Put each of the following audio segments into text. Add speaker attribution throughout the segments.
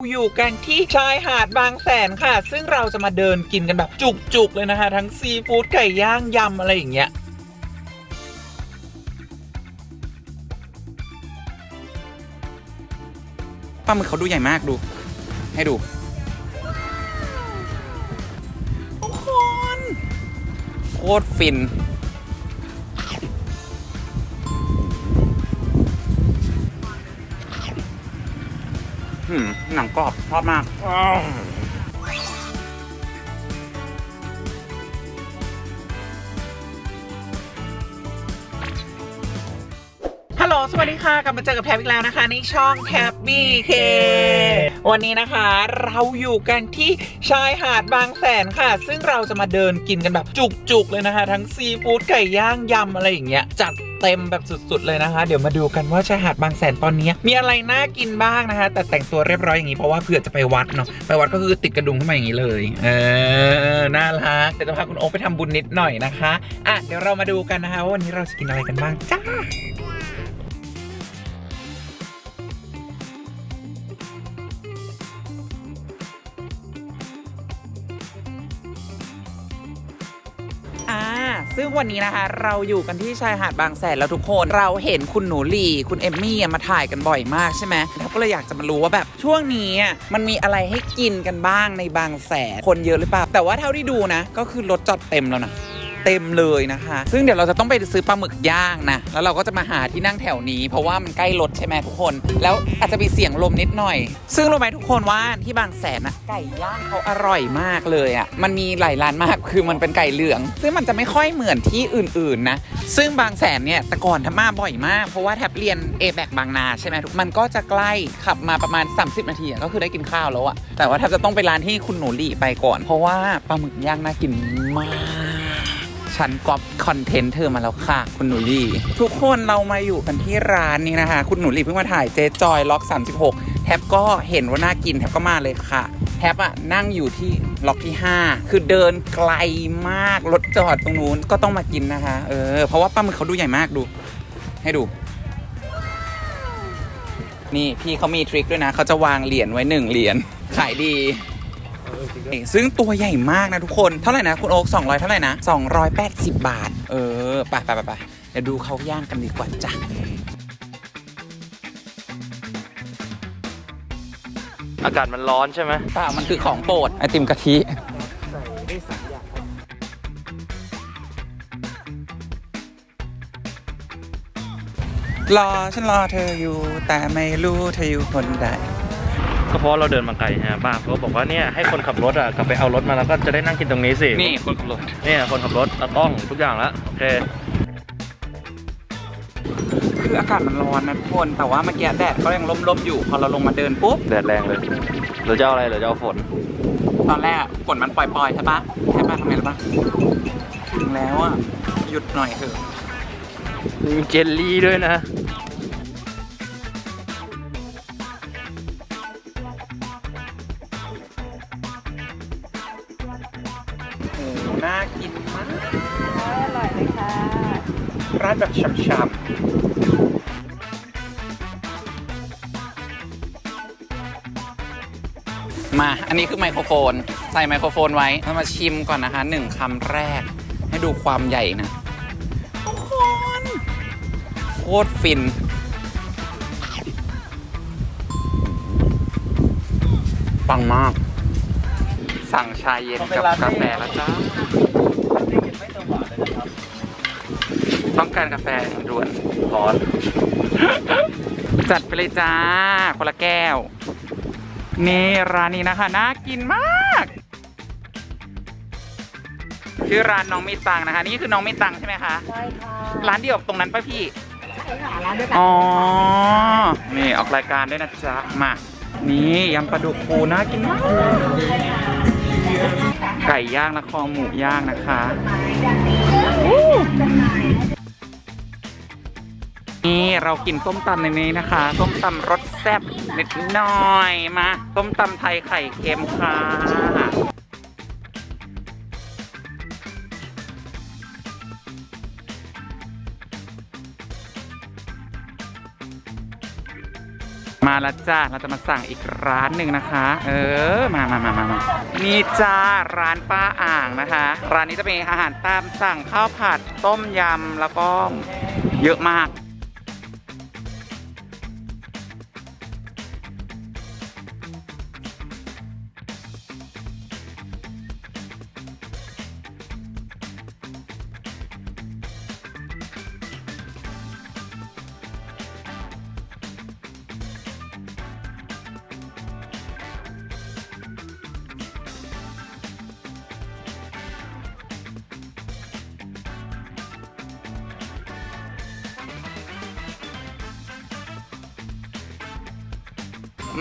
Speaker 1: อยู่กันที่ชายหาดบางแสนค่ะ ซึ่งเราจะมาเดินกินกันแบบจุกๆเลยนะคะ ทั้งซีฟู้ดไก่ย่างยำอะไรอย่างเงี้ย
Speaker 2: ปลาหมึกเขาดูใหญ่มากดู ให้ดูทุกคนโคตรฟิน หนังกรอบชอบมาก
Speaker 1: ดีค่ะกลับมาเจอกับแท็บอีกแล้วนะคะ ในช่องแท็บบี้เควันนี้นะคะ เราอยู่กันที่ชายหาดบางแสนค่ะ ซึ่งเราจะมาเดินกินกันแบบจุกๆเลยนะคะ ทั้งซีฟู้ดไก่ย่างยำอะไรอย่างเงี้ยจัดเต็มแบบสุด ๆ เลยนะคะ เดี๋ยวมาดูกันว่าชายหาดบางแสนตอนนี้ มีอะไรน่ากินบ้างนะคะ แต่แต่งตัวเรียบร้อยอย่างนี้เพราะว่าเผื่อจะไปวัดเนาะไปวัดก็คือติดกระดุมขึ้นมาอย่างนี้เลยเออน่ารักเดี๋ยวจะพาคุณโอ๊คไปทำบุญนิดหน่อยนะคะอะเดี๋ยวเรามาดูกันนะคะว่าวันนี้เราจะกินอะไรกันบ้างจ้า งวันนี้นะคะ เราอยู่กันที่ชายหาดบางแสนแล้วทุกคน เราเห็นคุณหนูหลีคุณเอมมี่มาถ่ายกันบ่อยมากใช่ไหมเราก็เลยอยากจะมารู้ว่าแบบช่วงนี้มันมีอะไรให้กินกันบ้างในบางแสนคนเยอะหรือเปล่าแต่ว่าเท่าที่ดูนะ ก็คือรถจอดเต็มแล้วนะ เต็มเลยนะคะ ซึ่งเดี๋ยวเราจะต้องไปซื้อปลาหมึกย่างนะ แล้วเราก็จะมาหาที่นั่งแถวนี้ เพราะว่ามันใกล้รถใช่ไหมทุกคน แล้วอาจจะมีเสียงลมนิดหน่อย ซึ่งรู้ไหมทุกคนว่าที่บางแสนนะไก่ย่างเขาอร่อยมากเลยอะ่ะ มันมีหลายร้านมาก คือมันเป็นไก่เหลือง ซึ่งมันจะไม่ค่อยเหมือนที่อื่นๆนะ ซึ่งบางแสนเนี่ยแต่ก่อนทำมาบ่อยมาก เพราะว่าแทบเรียนเอแบกบางนาใช่ไหมทุก มันก็จะใกล้ขับมาประมาณ 30 นาทีก็คือได้กินข้าวแล้วอะแต่ว่าแทบจะต้องไปร้านที่คุณหนูหลี่ไปก่อน เพราะว่าปลาหมึกย่างน่ากินมาก ฉันก๊อปคอนเทนต์เธอมาแล้วค่ะ คุณหนูลี่ ทุกคนเรามาอยู่กันที่ร้านนี้นะคะ คุณหนูลี่เพิ่งมาถ่ายเจจอยล็อก 36 แท็บก็เห็นว่าน่ากินแท็บก็มาเลยค่ะ แท็บอะนั่งอยู่ที่ล็อกที่ 5 คือเดินไกลมากรถจอดตรงนู้นก็ต้องมากินนะคะเออเพราะว่าปลามึกเขาดูใหญ่มากดู ให้ดูนี่พี่เขามีทริคด้วยนะเขาจะวางเหรียญไว้หนึ่งเหรียญขายดี ซึ่งตัวใหญ่มากนะทุกคน เท่าไหร่นะ คุณโอ๊ค200 เท่าไหร่นะ 280 บาท เออไปไปไปไปเดี๋ยวดูเขาย่างกันดีกว่าจ้ะ
Speaker 3: อากาศมันร้อนใช่ไหม
Speaker 2: เปล่ามันคือของโปรด ไอติมกะทิรอฉันรอเธออยู่ แต่ไม่รู้เธออยู่คนใด
Speaker 3: ก็เพราะเราเดินมาไกลฮะป้าเขาก็บอกว่าเนี่ยให้คนขับรถอะกลับไปเอารถมาแล้วก็จะได้นั่งกินตรงนี้สิ
Speaker 2: นี่คนขับรถ
Speaker 3: เนี่ยคนขับรถเราต้องทุกอย่างแล้วโอเค
Speaker 2: คืออากาศมันร้อนนะทุกคนแต่ว่าเมื่อกี้แดดก็ยังร่มๆอยู่พอเราลงมาเดินปุ๊บ
Speaker 3: แดดแรงเลยหรือจะเอาอะไรหรือจะเอาฝน
Speaker 2: ตอนแรกอะฝนมันปล่อยๆใช่ปะใช่ปะทำไงรู้ปะถึงแล้วอะหยุดหน่อยเถอะ
Speaker 3: มีเจลลี่ด้วยนะ
Speaker 2: น่ากินมาก
Speaker 4: อร่อยเลยค่ะ
Speaker 2: ร้านแบบฉ่ำๆมา อันนี้คือไมโครโฟน ใส่ไมโครโฟนไว้เรามาชิมก่อนนะคะหนึ่งคำแรก ให้ดูความใหญ่นะทุกคนโคตรฟิน ปังมาก สั่งชาเย็นกับกาแฟแล้วจ้าต้องการกาแฟด่วน
Speaker 3: ร้อน
Speaker 2: จัดไปเลยจ้า คนละแก้ว นี่ร้านนี้นะคะน่ากินมากชื่อร้านน้องมีตังค์นะคะ นี่คือน้องมีตังค์ใช่ไหมคะ
Speaker 4: ใช่ค่ะ
Speaker 2: ร้านเดียวกับตรงนั้นป่ะพี่
Speaker 4: ใช่ค่ะร้านด้วยกัน
Speaker 2: อ๋อนี่ออกรายการด้วยนะจ๊ะมานี่ยำปลาดุกฟูน่ากินมาก ไก่ย่างและคอหมูย่างนะคะนี่เรากินส้มตำในนี้นะคะ ส้มตำรสแซ่บนิดหน่อยมา ส้มตำไทยไข่เค็มค่ะ
Speaker 1: มาแล้วจ้าเราจะมาสั่งอีกร้านหนึ่งนะคะ เออมามามามามานี่จ้าร้านป้าอ่างนะคะ ร้านนี้จะเป็นอาหารตามสั่งข้าวผัดต้มยำแล้วก็เยอะมาก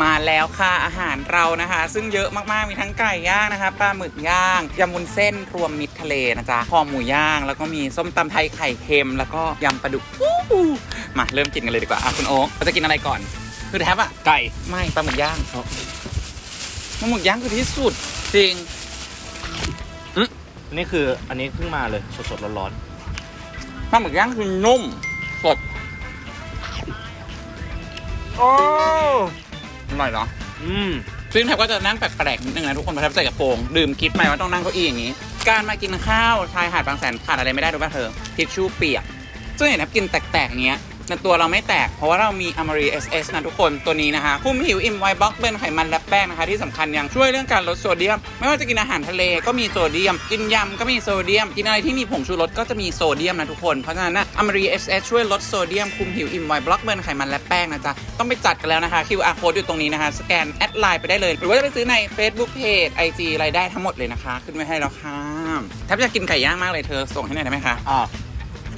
Speaker 1: มาแล้วค่ะอาหารเรานะคะ ซึ่งเยอะมากๆมีทั้งไก่ย่างนะคะปลาหมึกย่างยำวุ้นเส้นรวมมิตรทะเลนะจ๊ะคอหมูย่าง แล้วก็มีส้มตำไทยไข่เค็ม แล้วก็ยำปลาดุกฟูมาเริ่มกินกันเลยดีกว่าอะคุณโอ๊คเราจะกินอะไรก่อน คือแทบอะไก่ไม่ปลาหมึกย่างปลาหมึกย่างคือที่สุดจริง
Speaker 3: นี่คืออันนี้เพิ่งมาเลยสดๆร้อน
Speaker 1: ปลาหมึกย่างคือนุ่มสด
Speaker 3: ๆโอ้
Speaker 1: อร่อยเนาะ
Speaker 3: อืม
Speaker 1: ซึ่งแทบก็จะนั่งแปลกๆนิดนึงนะทุกคนเพราะแทบใส่กระโปรงดื่มคิดไหมว่าต้องนั่งเก้าอี้อย่างนี้ การมากินข้าวชายหาดบางแสนขาดอะไรไม่ได้รู้ป่ะเธอทิชชู่เปียกซึ่งเห็นแทบกินแตกๆอย่างเงี้ย แต่ตัวเราไม่แตก เพราะว่าเรามีอ a m a r i SS นะทุกคนตัวนี้นะคะคุมหิวอิ่มไวบล็อกเป็นไขมันและแป้งนะคะ ที่สำคัญยังช่วยเรื่องการลดโซเดียม ไม่ว่าจะกินอาหารทะเลก็มีโซเดียม กินยำก็มีโซเดียม กินอะไรที่มีผงชูรสก็จะมีโซเดียมนะทุกคนเพราะฉะนั้นนะ Amari SS ช่วยลดโซเดียมคุมหิวอิ่มไวบล็อกเบิร์นไขมันและแป้งนะจ๊ะต้องไปจัดกันแล้วนะคะ QR code อยู่ตรงนี้นะคะสแกนแอดไลน์ไปได้เลย หรือว่าจะไปซื้อใน Facebook Page IG อะไรได้ทั้งหมดเลยนะคะ ขึ้นไว้ให้แล้วค่ะแทบจะกินไก่ย่างมากเลยเธอส่งให้หน่อยได้ไหมคะ
Speaker 3: อ่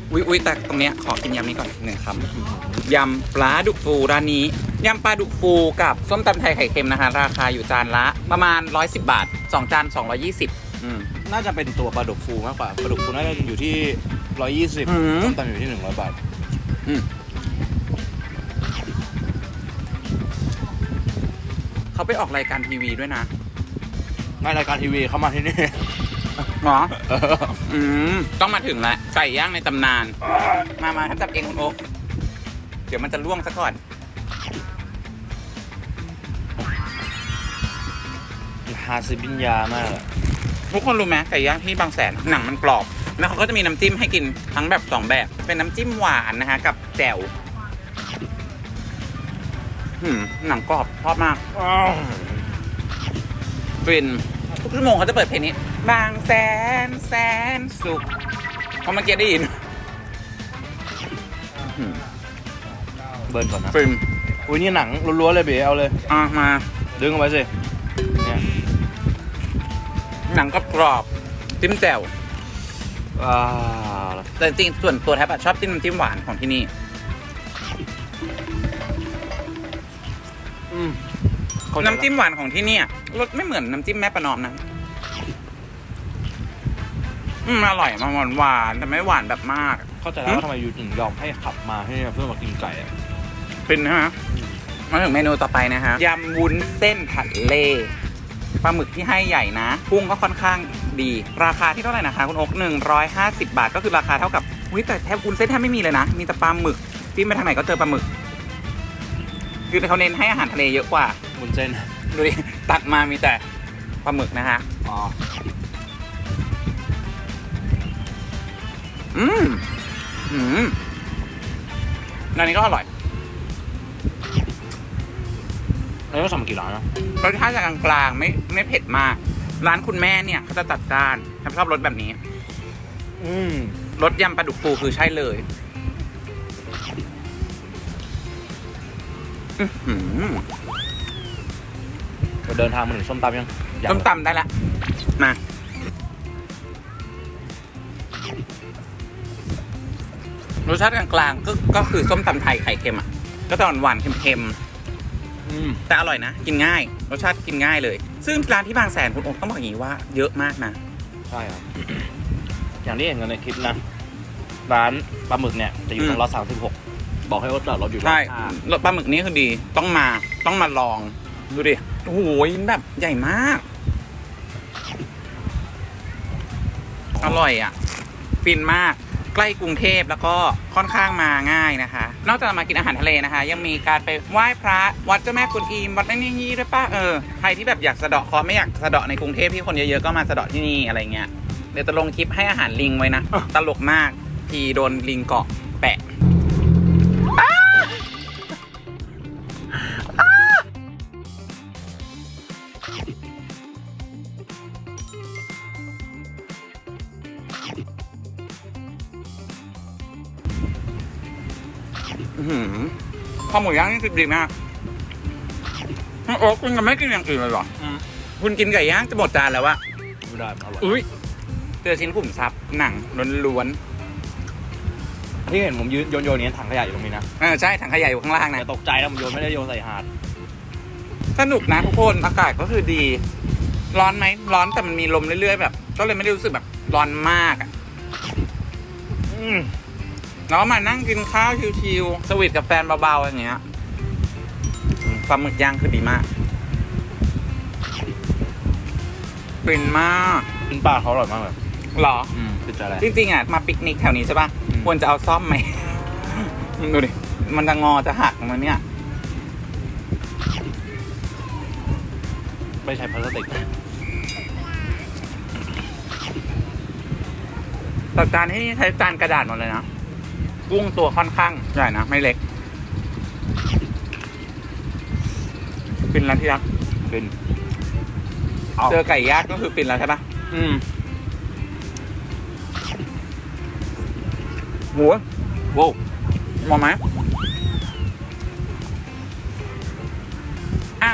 Speaker 3: า
Speaker 1: วิวิแต่ตรงเนี้ยขอกินยำนี้ก่อนหนึ่งคำยำปลาดุกฟูร้านนี้ยำปลาดุกฟูกับส้มตำไทยไข่เค็มนะคะ ราคาอยู่จานละประมาณ 110 บาท 2 จาน 220อืม
Speaker 3: น่าจะเป็นตัวปลาดุกฟูมากกว่าปลาดุกฟูน่าจะอยู่ที่ร้อยยี่สิบ
Speaker 1: อืม
Speaker 3: ต้มตำอยู่ที่หนึ่งร้อยบาท
Speaker 1: เขาไปออกรายการทีวีด้วยนะ
Speaker 3: ในรายการทีวีเข้ามาที่นี่
Speaker 1: หรอ อืม ต้องมาถึงแล้วไก่ย่างในตำนาน มามาทำจับเองคุณโอ๊คเดี๋ยวมันจะล่วงซะก่อน
Speaker 3: ฮาซิบินยามากอะ
Speaker 1: ทุกคนรู้ไหมไก่ย่างที่บางแสนหนังมันกรอบ แล้วเขาก็จะมีน้ำจิ้มให้กินทั้งแบบสองแบบ เป็นน้ำจิ้มหวานนะคะกับแจ่วหืมหนังกรอบชอบมากฟิน ทุกชั่วโมงเขาจะเปิดเพลงนี้ บางแสนแสนสุขเพราะเมื่อกี้ได้ยินหืม
Speaker 3: เบิร์นก่อนนะ
Speaker 1: ฟิน
Speaker 3: อุ้ยนี่หนังล้วนๆเลยเบ๋เอาเลย
Speaker 1: อะมา
Speaker 3: ดึงเอาไว้สิเนี่ย
Speaker 1: หนังกรอบกรอบๆจิ้มแจ่ว
Speaker 3: อ่า
Speaker 1: แต่จริงๆส่วนตัวแทบอะชอบจิ้มน้ำจิ้มหวานของที่นี่
Speaker 3: อืม
Speaker 1: น้ำจิ้มหวานของที่เนี่ยรสไม่เหมือนน้ำจิ้มแม่ประนอมนะอืมอร่อยมาหวานหวานๆแต่ไม่หวานแบบมาก
Speaker 3: เข้าใจแล้วว่าทำไมยูถึงยอมให้ขับมาที่นี่เพื่อมากินไก่อะ
Speaker 1: เป็นนะฮะมาถึงเมนูต่อไปนะฮะยำวุ้นเส้นทะเลปลาหมึกที่ให้ใหญ่นะกุ้งก็ค่อนข้างดี ราคาที่เท่าไหร่นะคะคุณโอ๊กหนึ่งร้อยห้าสิบาท ก็คือราคาเท่ากับวิแต่แทบวุ้นเส้นแทบไม่มีเลยนะ มีแต่ปลาหมึกที่ไปทางไหนก็เจอปลาหมึก คือเขาเน้นให้อาหารทะเลเยอะกว่า
Speaker 3: บุนเส้น
Speaker 1: ดูดิตักมามีแต่ปลาหมึกนะฮะ
Speaker 3: อ๋อ
Speaker 1: อืมอืมร้านนี้ก็อร่อย
Speaker 3: แล้วก็สั่งมากี่ร้านนะ
Speaker 1: รสชาติจะกลางๆไม่ไม่เผ็ดมาก ร้านคุณแม่เนี่ยเขาจะจัดจ้านฉันชอบรสแบบนี้
Speaker 3: อืม
Speaker 1: รสยำปลาดุกฟูคือใช่เลยอื้อหือ
Speaker 3: เราเดินทางมาถึงส้มตำยังยัง
Speaker 1: ต้มตำได้ละ มา รสชาติกลางๆก็ก็คือส้มตำไทยไข่เค็มอะ ก็จะหวานๆเค็มๆ
Speaker 3: อืม
Speaker 1: แต่อร่อยนะ กินง่าย รสชาติกินง่ายเลย ซึ่งร้านที่บางแสนคุณโอ๊คต้องบอกอย่างนี้ว่าเยอะมากนะ
Speaker 3: ใช่ครับ อย่างที่เห็นกันในคลิปนะ ร้านปลาหมึกเนี่ยจะอยู่ตรงร้อยสามสิบหกบอกให้รถจอดรถอยู่
Speaker 1: ใช่
Speaker 3: ร้อยห้าร
Speaker 1: สปลาหมึกนี้คือดี ต้องมา ต้องมาลอง ดูดิ โอ้โหแบบใหญ่มาก อร่อยอะ ฟินมากใกล้กรุงเทพแล้วก็ค่อนข้างมาง่ายนะคะ นอกจากมากินอาหารทะเลนะคะ ยังมีการไปไหว้พระวัดเจ้าแม่กุนอิมวัดนั่นนี่ด้วยป่ะเออใครที่แบบอยากสะเดาะคราะห์ไม่อยากสะเดาะในกรุงเทพที่คนเยอะๆก็มาสะเดาะที่นี่อะไรเงี้ยเดี๋ยวจะลงคลิปให้อาหารลิงไว้นะตลกมากทีโดนลิงเกาะแปะ ข้าวหมูย่างนี่คือดีมากน้องโอ๊คคุณจะไม่กินอย่างอื่นเลยเหรอ
Speaker 3: อืม
Speaker 1: คุณกินไก่ย่างจะหมดจานแล้วอะ
Speaker 3: ไม่ได้มันอร่อย
Speaker 1: อุ้ยเจอชิ้นขุมทรัพย์หนังล้วน
Speaker 3: ที่เห็นผมยืนโยนโยนนี้ถังขยะอยู่ตรงนี้นะ
Speaker 1: ๆเออใช่ถังขยะอยู่ข้างล่างนะ
Speaker 3: แต่ตกใจนะผมโยนไม่ได้โยนใส่หาด
Speaker 1: สนุกนะทุกคนอากาศก็คือดี ร้อนไหมร้อนแต่มันมีลมเรื่อยๆแบบ ก็เลยไม่ได้รู้สึกแบบร้อนมากอะ
Speaker 3: อืม
Speaker 1: แล้วมานั่งกินข้าวชิวๆสวีทกับแฟนเบาๆอย่างเงี้ยอืมปลาหมึกย่างคือดีมากเป็นมาก
Speaker 3: กินปลาเขาอร่อยมากเลย
Speaker 1: เหรอ
Speaker 3: อืมติดใจอะไร
Speaker 1: จริงๆอะมาปิกนิกแถวนี้ใช่ป่ะ
Speaker 3: อืม
Speaker 1: ควรจะเอาซ่อมไหม ดูดิ มันจะงอจะหักมันเนี่ย
Speaker 3: ไม่ใช้พลาสติก
Speaker 1: แต่จานที่นี่ใช้จานกระดาษหมดเลยนะ กุ้งตัวค่อนข้างใหญ่นะ ไม่เล็กปินแล้วที่รัก
Speaker 3: เป็นเอา
Speaker 1: เจอไก่ย่างก็คือปินแล้วใช่ปะ
Speaker 3: อืม
Speaker 1: โว้โว้มองไหม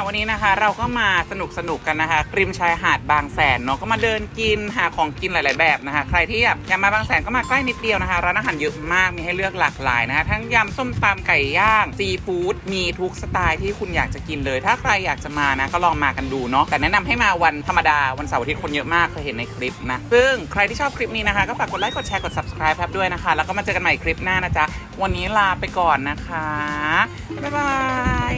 Speaker 1: วันนี้นะคะ เราก็มาสนุกสนุกกันนะคะริมชายหาดบางแสนเนาะก็มาเดินกินหาของกินหลาย ๆ แบบนะคะ ใครที่อยากมาบางแสนก็มาใกล้นิดเดียวนะคะร้านอาหารเยอะมากมีให้เลือกหลากหลายนะคะ ทั้งยำส้มตำไก่ย่างซีฟู้ดมีทุกสไตล์ที่คุณอยากจะกินเลย ถ้าใครอยากจะมานะก็ลองมากันดูเนาะแต่แนะนำให้มาวันธรรมดาวันเสาร์อาทิตย์คนเยอะมากเคยเห็นในคลิปนะซึ่งใครที่ชอบคลิปนี้นะคะก็ฝากกดไลค์กดแชร์กด subscribe ครับด้วยนะคะ แล้วก็มาเจอกันใหม่คลิปหน้านะจ๊ะวันนี้ลาไปก่อนนะคะบ๊ายบาย